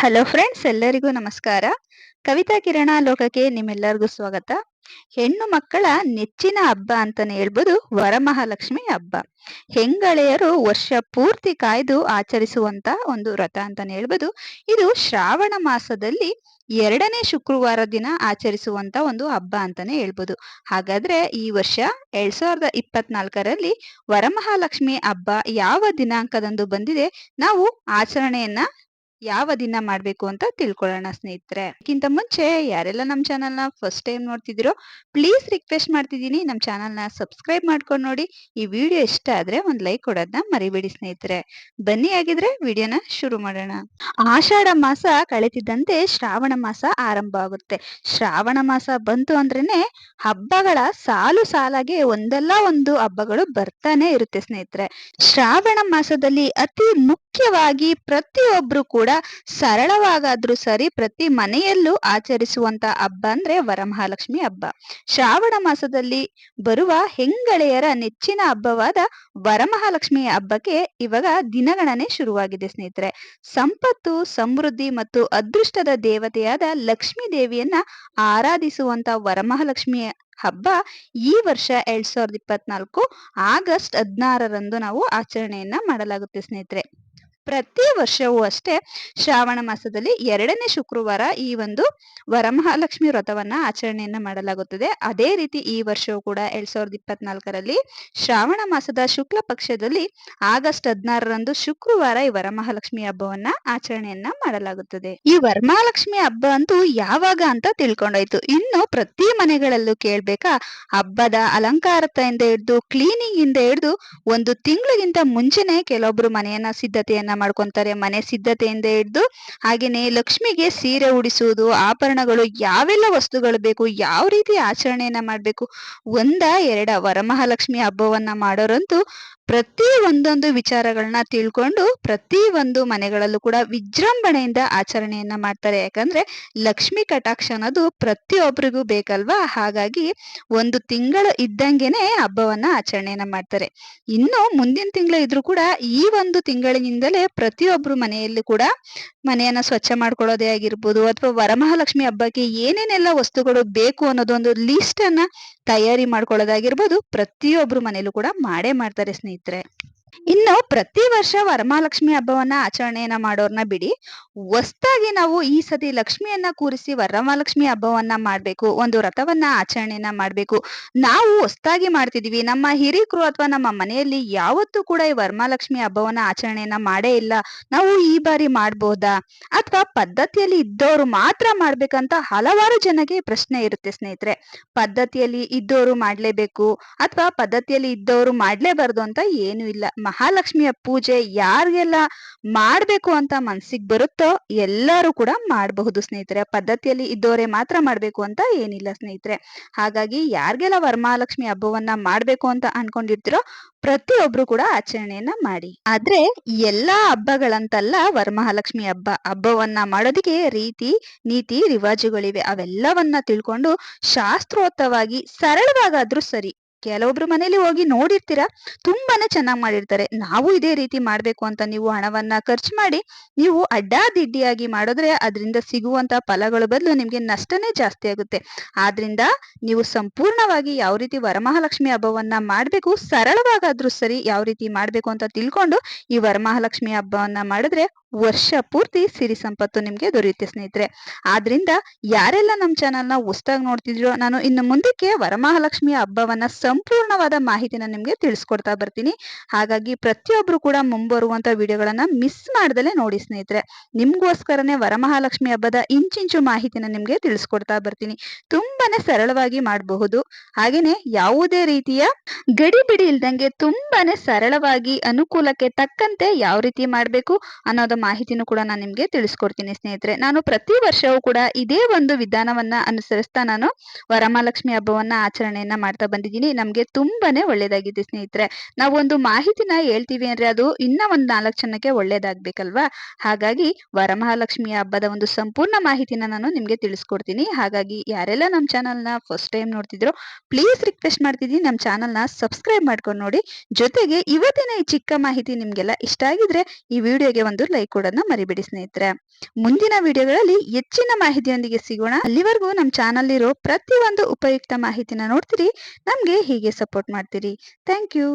Hello friends ಎಲ್ಲರಿಗೂ ನಮಸ್ಕಾರ. ಕವಿತಾ ಕಿರಣ ಲೋಕಕ್ಕೆ ನಿಮ್ಮೆಲ್ಲರಿಗೂ ಸ್ವಾಗತ. ಹೆಣ್ಣು ಮಕ್ಕಳ ನೆಚ್ಚಿನ ಹಬ್ಬ ಅಂತಾನೆ ಹೇಳ್ಬೋದು, ವರಮಹಾಲಕ್ಷ್ಮಿ ಹಬ್ಬ. ಹೆಂಗಳೆಯರು ವರ್ಷ ಪೂರ್ತಿ ಕಾಯ್ದು ಆಚರಿಸುವಂತ ಒಂದು ವ್ರತ ಅಂತಾನೆ ಹೇಳ್ಬೋದು. ಇದು ಶ್ರಾವಣ ಮಾಸದಲ್ಲಿ ಎರಡನೇ ಶುಕ್ರವಾರ ದಿನ ಆಚರಿಸುವಂತ ಒಂದು ಹಬ್ಬ ಅಂತಾನೆ ಹೇಳ್ಬೋದು. ಹಾಗಾದ್ರೆ ಈ ವರ್ಷ ಎರಡ್ ಸಾವಿರದ ಇಪ್ಪತ್ನಾಲ್ಕರಲ್ಲಿ ವರಮಹಾಲಕ್ಷ್ಮಿ ಹಬ್ಬ ಯಾವ ದಿನಾಂಕದಂದು ಬಂದಿದೆ, ನಾವು ಆಚರಣೆಯನ್ನ ಯಾವ ದಿನ ಮಾಡ್ಬೇಕು ಅಂತ ತಿಳ್ಕೊಳ್ಳೋಣ ಸ್ನೇಹಿತರೆ. ಅದಕ್ಕಿಂತ ಮುಂಚೆ ಯಾರೆಲ್ಲ ನಮ್ಮ ಚಾನಲ್ನ ಫಸ್ಟ್ ಟೈಮ್ ನೋಡ್ತಿದ್ದೀರೋ ಪ್ಲೀಸ್ ರಿಕ್ವೆಸ್ಟ್ ಮಾಡ್ತಿದ್ದೀನಿ. ನಮ್ಮ ಚಾನಲ್ನ ಸಬ್ಸ್ಕ್ರೈಬ್ ಮಾಡ್ಕೊಂಡು ನೋಡಿ. ಈ ವಿಡಿಯೋ ಇಷ್ಟ ಆದ್ರೆ ಒಂದ್ ಲೈಕ್ ಕೊಡೋದನ್ನ ಮರಿಬೇಡಿ ಸ್ನೇಹಿತರೆ. ಬನ್ನಿ ಆಗಿದ್ರೆ ವಿಡಿಯೋನ ಶುರು ಮಾಡೋಣ. ಆಷಾಢ ಮಾಸ ಕಳೆತಿದ್ದಂತೆ ಶ್ರಾವಣ ಮಾಸ ಆರಂಭ ಆಗುತ್ತೆ. ಶ್ರಾವಣ ಮಾಸ ಬಂತು ಅಂದ್ರೇನೆ ಹಬ್ಬಗಳ ಸಾಲು ಸಾಲಾಗಿ ಒಂದಲ್ಲ ಒಂದು ಹಬ್ಬಗಳು ಬರ್ತಾನೆ ಇರುತ್ತೆ ಸ್ನೇಹಿತರೆ. ಶ್ರಾವಣ ಮಾಸದಲ್ಲಿ ಅತಿ ಮುಖ್ಯವಾಗಿ ಪ್ರತಿಯೊಬ್ರು ಕೂಡ ಕೂಡ ಸರಳವಾಗಾದ್ರೂ ಸರಿ ಪ್ರತಿ ಮನೆಯಲ್ಲೂ ಆಚರಿಸುವಂತ ಹಬ್ಬ ಅಂದ್ರೆ ವರಮಹಾಲಕ್ಷ್ಮಿ ಹಬ್ಬ. ಶ್ರಾವಣ ಮಾಸದಲ್ಲಿ ಬರುವ ಹೆಂಗಳೆಯರ ನೆಚ್ಚಿನ ಹಬ್ಬವಾದ ವರಮಹಾಲಕ್ಷ್ಮಿ ಹಬ್ಬಕ್ಕೆ ಇವಾಗ ದಿನಗಣನೆ ಶುರುವಾಗಿದೆ ಸ್ನೇಹಿತರೆ. ಸಂಪತ್ತು, ಸಮೃದ್ಧಿ ಮತ್ತು ಅದೃಷ್ಟದ ದೇವತೆಯಾದ ಲಕ್ಷ್ಮೀ ದೇವಿಯನ್ನ ಆರಾಧಿಸುವಂತ ವರಮಹಾಲಕ್ಷ್ಮಿ ಹಬ್ಬ ಈ ವರ್ಷ ಎರಡ್ ಸಾವಿರದ ಇಪ್ಪತ್ನಾಲ್ಕು ಆಗಸ್ಟ್ ಹದಿನಾರರಂದು ನಾವು ಆಚರಣೆಯನ್ನ ಮಾಡಲಾಗುತ್ತೆ ಸ್ನೇಹಿತರೆ. ಪ್ರತಿ ವರ್ಷವೂ ಅಷ್ಟೇ ಶ್ರಾವಣ ಮಾಸದಲ್ಲಿ ಎರಡನೇ ಶುಕ್ರವಾರ ಈ ಒಂದು ವರಮಹಾಲಕ್ಷ್ಮಿ ವ್ರತವನ್ನ ಆಚರಣೆಯನ್ನ ಮಾಡಲಾಗುತ್ತದೆ. ಅದೇ ರೀತಿ ಈ ವರ್ಷವೂ ಕೂಡ ಎರಡ್ ಸಾವಿರದ ಇಪ್ಪತ್ನಾಲ್ಕರಲ್ಲಿ ಶ್ರಾವಣ ಮಾಸದ ಶುಕ್ಲ ಪಕ್ಷದಲ್ಲಿ ಆಗಸ್ಟ್ ಹದಿನಾರರಂದು ಶುಕ್ರವಾರ ಈ ವರಮಹಾಲಕ್ಷ್ಮಿ ಹಬ್ಬವನ್ನ ಆಚರಣೆಯನ್ನ ಮಾಡಲಾಗುತ್ತದೆ. ಈ ವರಮಹಾಲಕ್ಷ್ಮಿ ಹಬ್ಬ ಅಂತೂ ಯಾವಾಗ ಅಂತ ತಿಳ್ಕೊಂಡೋಯ್ತು. ಇನ್ನು ಪ್ರತಿ ಮನೆಗಳಲ್ಲೂ ಕೇಳ್ಬೇಕಾ, ಹಬ್ಬದ ಅಲಂಕಾರತೆಯಿಂದ ಹಿಡಿದು ಕ್ಲೀನಿಂಗ್ ಇಂದ ಹಿಡಿದು, ಒಂದು ತಿಂಗಳಿಗಿಂತ ಮುಂಚೆನೆ ಕೆಲವೊಬ್ರು ಮನೆಯನ್ನ ಸಿದ್ಧತೆಯನ್ನ ಮಾಡ್ಕೊಂತಾರೆ. ಮನೆ ಸಿದ್ಧತೆಯಿಂದ ಹಿಡಿದು ಹಾಗೇನೆ ಲಕ್ಷ್ಮಿಗೆ ಸೀರೆ ಉಡಿಸುವುದು, ಆಭರಣಗಳು ಯಾವೆಲ್ಲ ವಸ್ತುಗಳು ಬೇಕು, ಯಾವ ರೀತಿ ಆಚರಣೆಯನ್ನ ಮಾಡ್ಬೇಕು, ಒಂದ ಎರಡ ವರಮಹಾಲಕ್ಷ್ಮಿ ಹಬ್ಬವನ್ನ ಮಾಡೋರಂತೂ ಪ್ರತಿ ಒಂದೊಂದು ವಿಚಾರಗಳನ್ನ ತಿಳ್ಕೊಂಡು ಪ್ರತಿ ಒಂದು ಮನೆಗಳಲ್ಲೂ ಕೂಡ ವಿಜೃಂಭಣೆಯಿಂದ ಆಚರಣೆಯನ್ನ ಮಾಡ್ತಾರೆ. ಯಾಕಂದ್ರೆ ಲಕ್ಷ್ಮಿ ಕಟಾಕ್ಷ ಅನ್ನೋದು ಪ್ರತಿಯೊಬ್ಬರಿಗೂ ಬೇಕಲ್ವಾ? ಹಾಗಾಗಿ ಒಂದು ತಿಂಗಳು ಇದ್ದಂಗೆನೆ ಹಬ್ಬವನ್ನ ಆಚರಣೆಯನ್ನ ಮಾಡ್ತಾರೆ. ಇನ್ನು ಮುಂದಿನ ತಿಂಗಳು ಇದ್ರು ಕೂಡ ಈ ಒಂದು ತಿಂಗಳಿನಿಂದಲೇ ಪ್ರತಿಯೊಬ್ರು ಮನೆಯಲ್ಲಿ ಕೂಡ ಮನೆಯನ್ನ ಸ್ವಚ್ಛ ಮಾಡ್ಕೊಳ್ಳೋದೇ ಆಗಿರ್ಬೋದು, ಅಥವಾ ವರಮಹಾಲಕ್ಷ್ಮಿ ಹಬ್ಬಕ್ಕೆ ಏನೇನೆಲ್ಲ ವಸ್ತುಗಳು ಬೇಕು ಅನ್ನೋದೊಂದು ಲಿಸ್ಟ್ ಅನ್ನ ತಯಾರಿ ಮಾಡ್ಕೊಳ್ಳೋದಾಗಿರ್ಬೋದು ಪ್ರತಿಯೊಬ್ರು ಮನೇಲೂ ಕೂಡ ಮಾಡೇ ಮಾಡ್ತಾರೆ ಸ್ನೇಹಿತರೆ. ಇನ್ನು ಪ್ರತಿ ವರ್ಷ ವರಮಹಾಲಕ್ಷ್ಮಿ ಹಬ್ಬವನ್ನ ಆಚರಣೆಯನ್ನ ಮಾಡೋರ್ನ ಬಿಡಿ. ಹೊಸ್ತಾಗಿ ನಾವು ಈ ಸತಿ ಲಕ್ಷ್ಮಿಯನ್ನ ಕೂರಿಸಿ ವರಮಹಾಲಕ್ಷ್ಮಿ ಹಬ್ಬವನ್ನ ಮಾಡ್ಬೇಕು, ಒಂದು ರಥವನ್ನ ಆಚರಣೆಯನ್ನ ಮಾಡ್ಬೇಕು. ನಾವು ಹೊಸ್ತಾಗಿ ಮಾಡ್ತಿದೀವಿ. ನಮ್ಮ ಹಿರಿಕರು ಅಥವಾ ನಮ್ಮ ಮನೆಯಲ್ಲಿ ಯಾವತ್ತೂ ಕೂಡ ಈ ವರಮಹಾಲಕ್ಷ್ಮಿ ಹಬ್ಬವನ್ನ ಆಚರಣೆಯನ್ನ ಮಾಡೇ ಇಲ್ಲ. ನಾವು ಈ ಬಾರಿ ಮಾಡ್ಬೋದಾ? ಅಥವಾ ಪದ್ಧತಿಯಲ್ಲಿ ಇದ್ದವರು ಮಾತ್ರ ಮಾಡ್ಬೇಕಂತ ಹಲವಾರು ಜನಗೆ ಪ್ರಶ್ನೆ ಇರುತ್ತೆ ಸ್ನೇಹಿತರೆ. ಪದ್ಧತಿಯಲ್ಲಿ ಇದ್ದವರು ಮಾಡ್ಲೇಬೇಕು ಅಥವಾ ಪದ್ಧತಿಯಲ್ಲಿ ಇದ್ದವರು ಮಾಡ್ಲೇಬಾರ್ದು ಅಂತ ಏನು ಇಲ್ಲ. ಮಹಾಲಕ್ಷ್ಮಿಯ ಪೂಜೆ ಯಾರಿಗೆಲ್ಲ ಮಾಡ್ಬೇಕು ಅಂತ ಮನ್ಸಿಗೆ ಬರುತ್ತೋ ಎಲ್ಲರೂ ಕೂಡ ಮಾಡಬಹುದು ಸ್ನೇಹಿತರೆ. ಪದ್ಧತಿಯಲ್ಲಿ ಇದ್ದವರೇ ಮಾತ್ರ ಮಾಡ್ಬೇಕು ಅಂತ ಏನಿಲ್ಲ ಸ್ನೇಹಿತರೆ. ಹಾಗಾಗಿ ಯಾರಿಗೆಲ್ಲ ವರಮಹಾಲಕ್ಷ್ಮಿ ಹಬ್ಬವನ್ನ ಮಾಡ್ಬೇಕು ಅಂತ ಅನ್ಕೊಂಡಿರ್ತಿರೋ ಪ್ರತಿಯೊಬ್ರು ಕೂಡ ಆಚರಣೆಯನ್ನ ಮಾಡಿ. ಆದ್ರೆ ಎಲ್ಲಾ ಹಬ್ಬಗಳಂತಲ್ಲ ವರಮಹಾಲಕ್ಷ್ಮಿ ಹಬ್ಬ, ಹಬ್ಬವನ್ನ ಮಾಡೋದಿಕ್ಕೆ ರೀತಿ, ನೀತಿ, ರಿವಾಜುಗಳಿವೆ. ಅವೆಲ್ಲವನ್ನ ತಿಳ್ಕೊಂಡು ಶಾಸ್ತ್ರೋತ್ತವಾಗಿ ಸರಳವಾಗಾದ್ರೂ ಸರಿ ಕೆಲವೊಬ್ರು ಮನೇಲಿ ಹೋಗಿ ನೋಡಿರ್ತೀರಾ? ತುಂಬಾನೇ ಚೆನ್ನಾಗಿ ಮಾಡಿರ್ತಾರೆ. ನಾವು ಇದೇ ರೀತಿ ಮಾಡ್ಬೇಕು ಅಂತ ನೀವು ಹಣವನ್ನ ಖರ್ಚು ಮಾಡಿ, ನೀವು ಅಡ್ಡಾದಿಡ್ಡಿಯಾಗಿ ಮಾಡಿದ್ರೆ ಅದರಿಂದ ಸಿಗುವಂತ ಫಲಗಳ ಬದಲು ನಿಮ್ಗೆ ನಷ್ಟನೇ ಜಾಸ್ತಿ ಆಗುತ್ತೆ. ಆದ್ರಿಂದ ನೀವು ಸಂಪೂರ್ಣವಾಗಿ ಯಾವ ರೀತಿ ವರಮಹಾಲಕ್ಷ್ಮಿ ಹಬ್ಬವನ್ನ ಮಾಡ್ಬೇಕು, ಸರಳವಾಗಾದ್ರೂ ಸರಿ ಯಾವ ರೀತಿ ಮಾಡ್ಬೇಕು ಅಂತ ತಿಳ್ಕೊಂಡು ಈ ವರಮಹಾಲಕ್ಷ್ಮಿ ಹಬ್ಬವನ್ನ ಮಾಡಿದ್ರೆ ವರ್ಷ ಪೂರ್ತಿ ಸಿರಿ ಸಂಪತ್ತು ನಿಮ್ಗೆ ದೊರೆಯುತ್ತೆ, ಸ್ನೇಹಿತರೆ. ಆದ್ರಿಂದ ಯಾರೆಲ್ಲ ನಮ್ಮ ಚಾನಲ್ನ ಹೊಸದಾಗಿ ನೋಡ್ತಿದ್ರೋ, ನಾನು ಇನ್ನು ಮುಂದಕ್ಕೆ ವರಮಹಾಲಕ್ಷ್ಮಿ ಹಬ್ಬವನ್ನ ಸಂಪೂರ್ಣವಾದ ಮಾಹಿತಿನ ನಿಮ್ಗೆ ತಿಳಿಸ್ಕೊಡ್ತಾ ಬರ್ತೀನಿ. ಹಾಗಾಗಿ ಪ್ರತಿಯೊಬ್ರು ಕೂಡ ಮುಂಬರುವಂತ ವಿಡಿಯೋಗಳನ್ನ ಮಿಸ್ ಮಾಡ್ದಲೆ ನೋಡಿ, ಸ್ನೇಹಿತರೆ. ನಿಮ್ಗೋಸ್ಕರನೇ ವರಮಹಾಲಕ್ಷ್ಮಿ ಹಬ್ಬದ ಇಂಚಿಂಚು ಮಾಹಿತಿನ ನಿಮ್ಗೆ ತಿಳಿಸ್ಕೊಡ್ತಾ ಬರ್ತೀನಿ. ತುಂಬಾನೇ ಸರಳವಾಗಿ ಮಾಡಬಹುದು. ಹಾಗೇನೆ ಯಾವುದೇ ರೀತಿಯ ಗಡಿಬಿಡಿ ಇಲ್ದಂಗೆ ತುಂಬಾನೇ ಸರಳವಾಗಿ ಅನುಕೂಲಕ್ಕೆ ತಕ್ಕಂತೆ ಯಾವ ರೀತಿ ಮಾಡ್ಬೇಕು ಅನ್ನೋದ ಮಾಹಿತಿನೂ ಕೂಡ ನಾನು ನಿಮ್ಗೆ ತಿಳಿಸ್ಕೊಡ್ತೀನಿ ಸ್ನೇಹಿತರೆ. ನಾನು ಪ್ರತಿ ವರ್ಷವೂ ಕೂಡ ಇದೇ ಒಂದು ವಿಧಾನವನ್ನ ಅನುಸರಿಸ್ತಾ ನಾನು ವರಮಹಾಲಕ್ಷ್ಮಿ ಹಬ್ಬವನ್ನ ಆಚರಣೆಯನ್ನ ಮಾಡ್ತಾ ಬಂದಿದ್ದೀನಿ. ನಮ್ಗೆ ತುಂಬಾನೇ ಒಳ್ಳೇದಾಗಿದೆ ಸ್ನೇಹಿತರೆ. ನಾವು ಒಂದು ಮಾಹಿತಿನ ಹೇಳ್ತೀವಿ ಅಂದ್ರೆ ಅದು ಇನ್ನ ಒಂದ್ ನಾಲ್ಕು ಜನಕ್ಕೆ ಒಳ್ಳೇದಾಗ್ಬೇಕಲ್ವಾ? ಹಾಗಾಗಿ ವರಮಹಾಲಕ್ಷ್ಮಿ ಹಬ್ಬದ ಒಂದು ಸಂಪೂರ್ಣ ಮಾಹಿತಿನ ನಾನು ನಿಮ್ಗೆ ತಿಳಿಸ್ಕೊಡ್ತೀನಿ. ಹಾಗಾಗಿ ಯಾರೆಲ್ಲ ನಮ್ಮ ಚಾನಲ್ನ ಫಸ್ಟ್ ಟೈಮ್ ನೋಡ್ತಿದ್ರು, ಪ್ಲೀಸ್ ರಿಕ್ವೆಸ್ಟ್ ಮಾಡ್ತಿದ್ದೀನಿ ನಮ್ಮ ಚಾನಲ್ನ ಸಬ್ಸ್ಕ್ರೈಬ್ ಮಾಡ್ಕೊಂಡು ನೋಡಿ. ಜೊತೆಗೆ ಇವತ್ತಿನ ಈ ಚಿಕ್ಕ ಮಾಹಿತಿ ನಿಮ್ಗೆಲ್ಲ ಇಷ್ಟ ಆಗಿದ್ರೆ ಈ ವಿಡಿಯೋಗೆ ಒಂದು ಲೈಕ್ ಲೈಕ್ ಕೊಡೋದನ್ನ ಮರಿಬೇಡಿ ಸ್ನೇಹಿತರೆ. ಮುಂದಿನ ವಿಡಿಯೋಗಳಲ್ಲಿ ಹೆಚ್ಚಿನ ಮಾಹಿತಿಯೊಂದಿಗೆ ಸಿಗೋಣ. ಅಲ್ಲಿವರೆಗೂ ನಮ್ಮ ಚಾನಲ್ ಇರೋ ಪ್ರತಿಯೊಂದು ಉಪಯುಕ್ತ ಮಾಹಿತಿನ ನೋಡ್ತೀರಿ. ನಮಗೆ ಹೀಗೆ ಸಪೋರ್ಟ್ ಮಾಡ್ತೀರಿ. Thank you